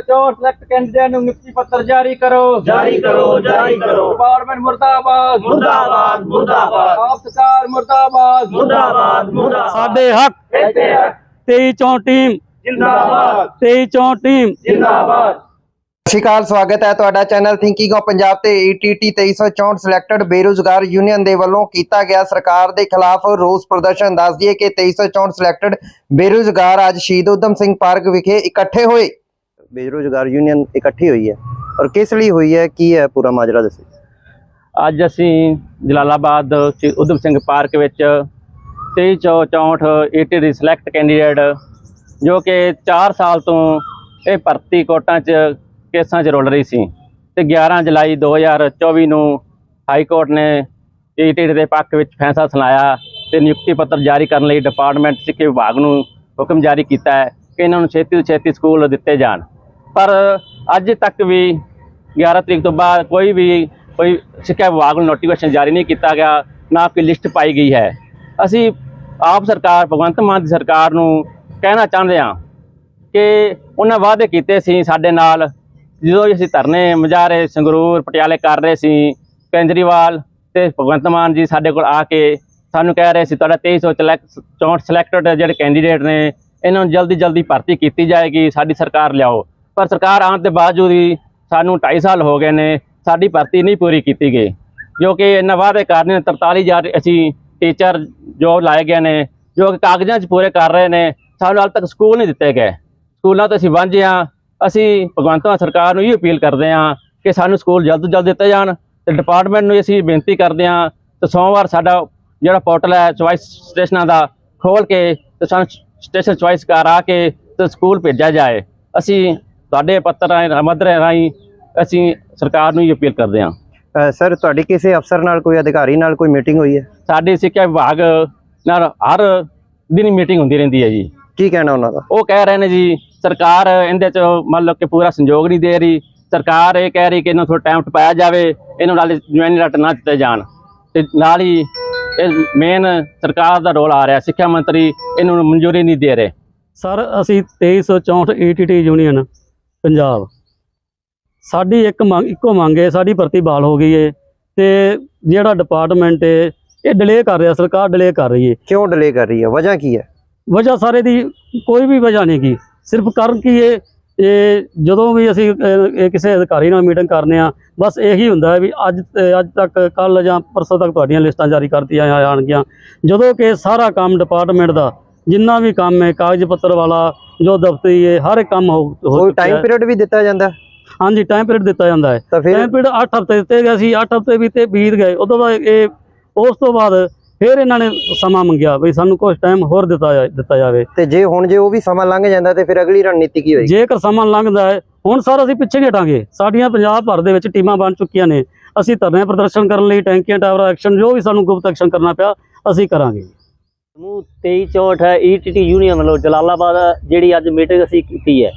ਚੋਰ select candidate ਨੂੰ ਨਿਯੁਕਤੀ ਪੱਤਰ ਜਾਰੀ ਕਰੋ। ਜਾਰੀ ਕਰੋ ਜਾਰੀ ਕਰੋ। ਡਿਪਾਰਟਮੈਂਟ ਮੁਰਦਾਬਾਦ। ਮੁਰਦਾਬਾਦ ਮੁਰਦਾਬਾਦ। ਆਪ ਸਰਕਾਰ ਮੁਰਦਾਬਾਦ। ਮੁਰਦਾਬਾਦ ਮੁਰਦਾਬਾਦ। ਸਾਡੇ ਹੱਕ। ਇੱਥੇ ਆ। 23 ਚੋਂ ਟੀਮ। ਜਿੰਦਾਬਾਦ। 23 ਚੋਂ ਟੀਮ। ਜਿੰਦਾਬਾਦ। ਸਤਿ ਸ਼੍ਰੀ ਅਕਾਲ ਸਵਾਗਤ ਹੈ ਤੁਹਾਡਾ ਚੈਨਲ ਥਿੰਕਿੰਗ ਆਫ ਪੰਜਾਬ ਤੇ ETT 2364 ਸਿਲੈਕਟਡ ਬੇਰੁਜ਼ਗਾਰ ਯੂਨੀਅਨ ਦੇ ਵੱਲੋਂ ਕੀਤਾ ਗਿਆ ਸਰਕਾਰ ਦੇ ਖਿਲਾਫ ਰੋਸ ਪ੍ਰਦਰਸ਼ਨ। ਦੱਸ ਦਈਏ ਕਿ 2364 ਸਿਲੈਕਟਡ ਬੇਰੁਜ਼ਗਾਰ ਅੱਜ ਸ਼ਹੀਦ ਊਧਮ ਸਿੰਘ ਪਾਰਕ ਵਿਖੇ ਇਕੱਠੇ ਹੋਏ। ਬੇਰੁਜ਼ਗਾਰ ਯੂਨੀਅਨ ਇਕੱਠੀ ਹੋਈ ਹੈ ਔਰ ਕਿਸ ਲਈ ਹੋਈ ਹੈ, ਕੀ ਹੈ ਪੂਰਾ ਮਾਜਰਾ ਦੱਸੋ ਅੱਜ ਅਸੀਂ ਜਲਾਲਾਬਾਦ ਸ਼੍ਰੀ ਉਧਮ ਸਿੰਘ ਪਾਰਕ ਵਿੱਚ 2364 ਈਟੀ ਦੀ ਸਿਲੈਕਟ ਕੈਂਡੀਡੇਟ ਜੋ ਕਿ 4 ਸਾਲ ਤੋਂ ਇਹ ਭਰਤੀ ਕੋਟਾਂ 'ਚ ਕੇਸਾਂ 'ਚ ਰੁਲ ਰਹੀ ਸੀ ਤੇ 11 ਜੁਲਾਈ 2024 ਨੂੰ ਹਾਈ ਕੋਰਟ ਨੇ ਈਟੀ ਦੇ ਪੱਖ ਵਿੱਚ ਫੈਸਲਾ ਸੁਣਾਇਆ ਤੇ ਨਿਯੁਕਤੀ ਪੱਤਰ ਜਾਰੀ ਕਰਨ ਲਈ ਡਿਪਾਰਟਮੈਂਟ ਸਿੱਖਿਆ ਵਿਭਾਗ ਨੂੰ ਹੁਕਮ ਜਾਰੀ ਕੀਤਾ ਹੈ ਕਿ ਇਹਨਾਂ ਨੂੰ ਛੇਤੀ ਤੋਂ ਛੇਤੀ ਸਕੂਲ ਦਿੱਤੇ ਜਾਣ। ਪਰ ਅੱਜ ਤੱਕ ਵੀ 11 ਤਰੀਕ ਤੋਂ ਬਾਅਦ ਕੋਈ ਵੀ, ਕੋਈ ਸਿੱਖਿਆ ਵਿਭਾਗ ਨੂੰ ਨੋਟੀਫਿਕੇਸ਼ਨ ਜਾਰੀ ਨਹੀਂ ਕੀਤਾ ਗਿਆ, ਨਾ ਕੋਈ ਲਿਸਟ ਪਾਈ ਗਈ ਹੈ। ਅਸੀਂ ਆਪ ਸਰਕਾਰ, ਭਗਵੰਤ ਮਾਨ ਦੀ ਸਰਕਾਰ ਨੂੰ ਕਹਿਣਾ ਚਾਹੁੰਦੇ ਹਾਂ ਕਿ ਉਹਨਾਂ ਵਾਅਦੇ ਕੀਤੇ ਸੀ ਸਾਡੇ ਨਾਲ। ਜਦੋਂ ਵੀ ਅਸੀਂ ਧਰਨੇ ਮੁਜ਼ਾਹਰੇ ਸੰਗਰੂਰ, ਪਟਿਆਲੇ ਕਰ ਰਹੇ ਸੀ, ਕੇਜਰੀਵਾਲ ਤੇ ਭਗਵੰਤ ਮਾਨ ਜੀ ਸਾਡੇ ਕੋਲ ਆ ਕੇ ਸਾਨੂੰ ਕਹਿ ਰਹੇ ਸੀ, ਤੁਹਾਡਾ 2364 ਸਿਲੈਕਟਡ ਜਿਹੜੇ ਕੈਂਡੀਡੇਟ ਨੇ, ਇਹਨਾਂ ਨੂੰ ਜਲਦੀ ਜਲਦੀ ਭਰਤੀ ਕੀਤੀ ਜਾਏਗੀ, ਸਾਡੀ ਸਰਕਾਰ ਲਿਆਓ। ਪਰ ਸਰਕਾਰ ਆਉਣ ਦੇ ਬਾਵਜੂਦ ਵੀ ਸਾਨੂੰ 2.5 ਸਾਲ ਹੋ ਗਏ ਨੇ, ਸਾਡੀ ਭਰਤੀ ਨਹੀਂ ਪੂਰੀ ਕੀਤੀ ਗਈ। ਜੋ ਕਿ ਇਹਨਾਂ ਵਾਅਦੇ ਕਰਨੇ 43000 ਅਸੀਂ ਟੀਚਰ ਜੋ ਲਾਏ ਗਏ ਨੇ, ਜੋ ਕਿ ਕਾਗਜ਼ਾਂ 'ਚ ਪੂਰੇ ਕਰ ਰਹੇ ਨੇ, ਸਾਨੂੰ ਹਾਲ ਤੱਕ ਸਕੂਲ ਨਹੀਂ ਦਿੱਤੇ ਗਏ। ਸਕੂਲਾਂ ਤੋਂ ਅਸੀਂ ਵਾਂਝੇ ਹਾਂ। ਅਸੀਂ ਭਗਵੰਤਾਂ ਸਰਕਾਰ ਨੂੰ ਇਹ ਅਪੀਲ ਕਰਦੇ ਹਾਂ ਕਿ ਸਾਨੂੰ ਸਕੂਲ ਜਲਦ ਤੋਂ ਜਲਦ ਦਿੱਤੇ ਜਾਣ ਤੇ ਡਿਪਾਰਟਮੈਂਟ ਨੂੰ ਅਸੀਂ ਬੇਨਤੀ ਕਰਦੇ ਹਾਂ ਤੇ ਸੋਮਵਾਰ ਸਾਡਾ ਜਿਹੜਾ ਪੋਰਟਲ ਹੈ ਚੁਆਇਸ ਸਟੇਸ਼ਨਾਂ ਦਾ ਖੋਲ ਕੇ ਤੇ ਸਾਨੂੰ ਸਟੇਸ਼ਨ ਚੁਆਇਸ ਕਰਾ ਕੇ ਤੇ ਸਕੂਲ ਭੇਜਿਆ ਜਾਏ। ਅਸੀਂ ਤੁਹਾਡੇ ਪੱਤਰ ਰਾਹੀਂ ਮਦਰੇ ਰਾਹੀਂ ਅਸੀਂ ਸਰਕਾਰ ਨੂੰ ਇਹ ਅਪੀਲ ਕਰਦੇ ਹਾਂ। ਸਰ ਤੁਹਾਡੀ ਕਿਸੇ ਅਫਸਰ ਨਾਲ ਕੋਈ ਅਧਿਕਾਰੀ ਨਾਲ ਕੋਈ ਮੀਟਿੰਗ ਹੋਈ ਹੈ? ਸਾਡੀ ਸਿੱਖਿਆ ਵਿਭਾਗ ਨਾਲ ਹਰ ਦਿਨ ਮੀਟਿੰਗ ਹੁੰਦੀ ਰਹਿੰਦੀ ਹੈ ਜੀ। ਕੀ ਕਹਿਣਾ ਉਹਨਾਂ ਦਾ? ਉਹ ਕਹਿ ਰਹੇ ਨੇ ਜੀ ਸਰਕਾਰ ਇਹਦੇ ਚ ਮੰਨ ਲਓ ਕਿ ਪੂਰਾ ਸੰਯੋਗ ਨਹੀਂ ਦੇ ਰਹੀ। ਸਰਕਾਰ ਇਹ ਕਹਿ ਰਹੀ ਕਿ ਇਹਨਾਂ ਥੋੜਾ ਟਾਈਮ ਟਪਾਇਆ ਜਾਵੇ ਇਹਨਾਂ ਨਾਲ ਜੁਆਇਨਿੰਗ ਲੈਟਰ ਨਾ ਦਿੱਤੇ ਜਾਣ। ਤੇ ਨਾਲ ਹੀ ਇਹ ਮੇਨ ਸਰਕਾਰ ਦਾ ਰੋਲ ਆ ਰਿਹਾ ਸਿੱਖਿਆ ਮੰਤਰੀ ਇਹਨੂੰ ਮਨਜ਼ੂਰੀ ਨਹੀਂ ਦੇ ਰਹੇ। ਸਰ ਅਸੀਂ 2364 ਈਟੀਟੀ ਯੂਨੀਅਨ ਪੰਜਾਬ। ਸਾਡੀ ਇੱਕ ਮੰਗ ਇੱਕੋ ਮੰਗ ਹੈ ਸਾਡੀ ਭਰਤੀ ਬਹਾਲ ਹੋ ਗਈ ਹੈ ਤੇ ਜਿਹੜਾ ਡਿਪਾਰਟਮੈਂਟ ਹੈ ਇਹ ਡਿਲੇ ਕਰ ਰਿਹਾ ਸਰਕਾਰ ਡਿਲੇ ਕਰ ਰਹੀ ਹੈ ਕਿਉਂ ਡਿਲੇ ਕਰ ਰਹੀ ਹੈ ਵਜ੍ਹਾ ਕੀ ਹੈ ਵਜ੍ਹਾ ਸਾਰੇ ਦੀ ਕੋਈ ਵੀ ਵਜ੍ਹਾ ਨਹੀਂ ਕੀ ਸਿਰਫ ਕਾਰਨ ਕੀ ਹੈ ਇਹ ਜਦੋਂ ਵੀ ਅਸੀਂ ਕਿਸੇ ਅਧਿਕਾਰੀ ਨਾਲ ਮੀਟਿੰਗ ਕਰਨੇ ਆ ਬਸ ਇਹੀ ਹੁੰਦਾ ਹੈ ਵੀ ਅੱਜ ਅੱਜ ਤੱਕ ਕੱਲ ਜਾਂ ਪਰਸੋਂ ਤੱਕ ਤੁਹਾਡੀਆਂ ਲਿਸਟਾਂ ਜਾਰੀ ਕਰਤੀਆਂ ਜਾਣਗੀਆਂ ਜਦੋਂ ਕਿ ਸਾਰਾ ਕੰਮ ਡਿਪਾਰਟਮੈਂਟ ਦਾ ਜਿੰਨਾ ਵੀ ਕੰਮ ਹੈ ਕਾਗਜ਼ ਪੱਤਰ ਵਾਲਾ ਜੋ ਦਫ਼ਤਰੀ ਹੈ ਹਰ ਇੱਕ ਕੰਮ ਹੋ ਕੋਈ ਟਾਈਮ। ਪੀਰੀਅਡ ਵੀ ਦਿੱਤਾ ਜਾਂਦਾ? ਹਾਂਜੀ ਟਾਈਮ ਪੀਰੀਅਡ ਦਿੱਤਾ ਜਾਂਦਾ ਹੈ। ਟਾਈਮ ਪੀਰੀਅਡ 8 ਹਫ਼ਤੇ ਦਿੱਤੇ ਗਏ ਸੀ 8 ਹਫ਼ਤੇ ਵੀ ਤੇ ਬੀਤ ਗਏ। ਉਦੋਂ ਬਾਅਦ ਇਹ ਉਸ ਤੋਂ ਬਾਅਦ ਫਿਰ ਇਹਨਾਂ ਨੇ ਸਮਾਂ ਮੰਗਿਆ ਵੀ ਸਾਨੂੰ ਕੁਝ ਟਾਈਮ ਹੋਰ ਦਿੱਤਾ ਦਿੱਤਾ ਜਾਵੇ। ਤੇ ਜੇ ਹੁਣ ਜੇ ਉਹ ਵੀ ਸਮਾਂ ਲੰਘ ਜਾਂਦਾ ਤੇ ਫਿਰ ਅਗਲੀ ਰਣਨੀਤੀ ਕੀ ਹੋਏਗੀ? ਜੇਕਰ ਸਮਾਂ ਲੰਘਦਾ ਹੈ ਹੁਣ ਸਰ ਅਸੀਂ ਪਿੱਛੇ ਹਟਾਂਗੇ। ਸਾਡੀਆਂ ਪੰਜਾਬ ਭਰ ਦੇ ਵਿੱਚ ਟੀਮਾਂ ਬਣ ਚੁੱਕੀਆਂ ਨੇ। ਅਸੀਂ ਧਰਨੇ ਪ੍ਰਦਰਸ਼ਨ ਕਰਨ ਲਈ ਟੈਂਕੀਆਂ ਟਾਵਰ ਐਕਸ਼ਨ ਜੋ ਵੀ ਸਾਨੂੰ ਗੁਪਤ ਐਕਸ਼ਨ ਕਰਨਾ ਪਿਆ ਅਸੀਂ ਕਰਾਂਗੇ। ਸਮੂਹ 2364 ਈਟੀਟੀ ਯੂਨੀਅਨ ਵੱਲੋਂ ਜਲਾਲਾਬਾਦ ਜਿਹੜੀ ਅੱਜ ਮੀਟਿੰਗ ਅਸੀਂ ਕੀਤੀ ਹੈ।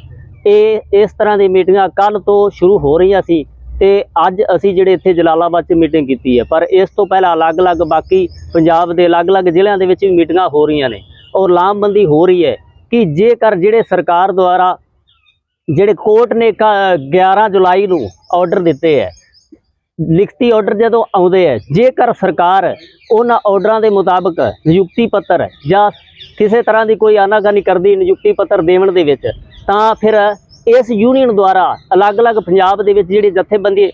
ਇਹ, ਇਸ ਤਰ੍ਹਾਂ ਦੀ ਮੀਟਿੰਗਾਂ ਕੱਲ ਤੋਂ ਸ਼ੁਰੂ ਹੋ ਰਹੀਆਂ ਸੀ ਤੇ ਅੱਜ ਅਸੀਂ ਜਿਹੜੇ ਇੱਥੇ ਜਲਾਲਾਬਾਦ 'ਚ ਮੀਟਿੰਗ ਕੀਤੀ ਹੈ। ਪਰ ਇਸ ਤੋਂ ਪਹਿਲਾਂ ਅਲੱਗ-ਅਲੱਗ ਬਾਕੀ ਪੰਜਾਬ ਦੇ ਅਲੱਗ-ਅਲੱਗ ਜ਼ਿਲ੍ਹਿਆਂ ਦੇ ਵਿੱਚ ਵੀ ਮੀਟਿੰਗਾਂ ਹੋ ਰਹੀਆਂ ਨੇ ਔਰ ਲਾਮਬੰਦੀ ਹੋ ਰਹੀ ਹੈ ਕਿ ਜੇਕਰ ਜਿਹੜੇ ਸਰਕਾਰ ਦੁਆਰਾ ਜਿਹੜੇ ਕੋਰਟ ਨੇ ਕ- 11 ਜੁਲਾਈ ਨੂੰ ਆਰਡਰ ਦਿੱਤੇ ਹੈ ਲਿਖਤੀ ਆਰਡਰ ਜਦੋਂ ਆਉਂਦੇ ਹੈ ਜੇਕਰ ਸਰਕਾਰ ਉਹਨਾਂ ਆਰਡਰਾਂ ਦੇ ਮੁਤਾਬਕ ਨਿਯੁਕਤੀ ਪੱਤਰ ਜਾਂ ਕਿਸੇ ਤਰ੍ਹਾਂ ਦੀ ਕੋਈ ਆਨਾਗਾਨੀ ਕਰਦੀ ਨਿਯੁਕਤੀ ਪੱਤਰ ਦੇਵਣ ਦੇ ਵਿੱਚ, ਤਾਂ ਫਿਰ ਇਸ ਯੂਨੀਅਨ ਦੁਆਰਾ ਅਲੱਗ-ਅਲੱਗ ਪੰਜਾਬ ਦੇ ਵਿੱਚ ਜਿਹੜੇ ਜਥੇਬੰਦੀ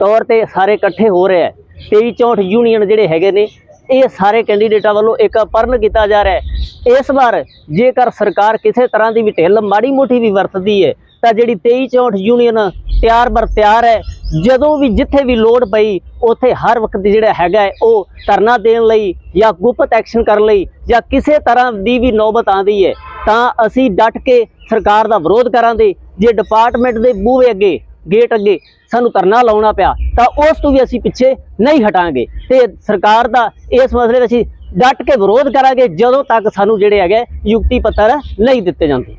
ਤੌਰ ਤੇ ਸਾਰੇ ਇਕੱਠੇ ਹੋ ਰਹੇ ਹੈ 2364 ਯੂਨੀਅਨ ਜਿਹੜੇ ਹੈਗੇ ਨੇ, ਇਹ ਸਾਰੇ ਕੈਂਡੀਡੇਟਾਂ ਵੱਲੋਂ ਇੱਕ ਪਰਨ ਕੀਤਾ ਜਾ ਰਿਹਾ ਹੈ। ਇਸ ਵਾਰ ਜੇਕਰ ਸਰਕਾਰ ਕਿਸੇ ਤਰ੍ਹਾਂ ਦੀ ਵੀ ਢਿੱਲ ਮਾੜੀ ਮੋਟੀ ਵੀ ਵਰਤਦੀ ਹੈ ਤਾਂ ਜਿਹੜੀ 2364 ਯੂਨੀਅਨ ਤਿਆਰ ਬਰ ਤਿਆਰ ਹੈ, ਜਦੋਂ ਵੀ ਜਿੱਥੇ ਵੀ ਲੋੜ ਪਈ, ਉੱਥੇ ਹਰ ਵਕਤ ਜਿਹੜਾ ਹੈਗਾ ਉਹ ਧਰਨਾ ਦੇਣ ਲਈ ਜਾਂ ਗੁਪਤ ਐਕਸ਼ਨ ਕਰਨ ਲਈ ਜਾਂ ਕਿਸੇ ਤਰ੍ਹਾਂ ਦੀ ਵੀ ਨੌਬਤ ਆਂਦੀ ਹੈ, ਤਾਂ ਅਸੀਂ ਡਟ ਕੇ ਸਰਕਾਰ ਦਾ ਵਿਰੋਧ ਕਰਾਂਗੇ। ਜੇ ਡਿਪਾਰਟਮੈਂਟ ਦੇ ਬੂਹੇ ਅੱਗੇ, ਗੇਟ ਅੱਗੇ ਸਾਨੂੰ ਧਰਨਾ ਲਾਉਣਾ ਪਿਆ, ਤਾਂ ਉਸ ਤੋਂ ਵੀ ਅਸੀਂ ਪਿੱਛੇ ਨਹੀਂ ਹਟਾਂਗੇ। ਤੇ ਸਰਕਾਰ ਦਾ ਇਸ ਮਸਲੇ 'ਤੇ ਅਸੀਂ ਡਟ ਕੇ ਵਿਰੋਧ ਕਰਾਂਗੇ, ਜਦੋਂ ਤੱਕ ਸਾਨੂੰ ਜਿਹੜੇ ਹੈਗੇ ਯੁਕਤੀ ਪੱਤਰ ਨਹੀਂ ਦਿੱਤੇ ਜਾਂਦੇ।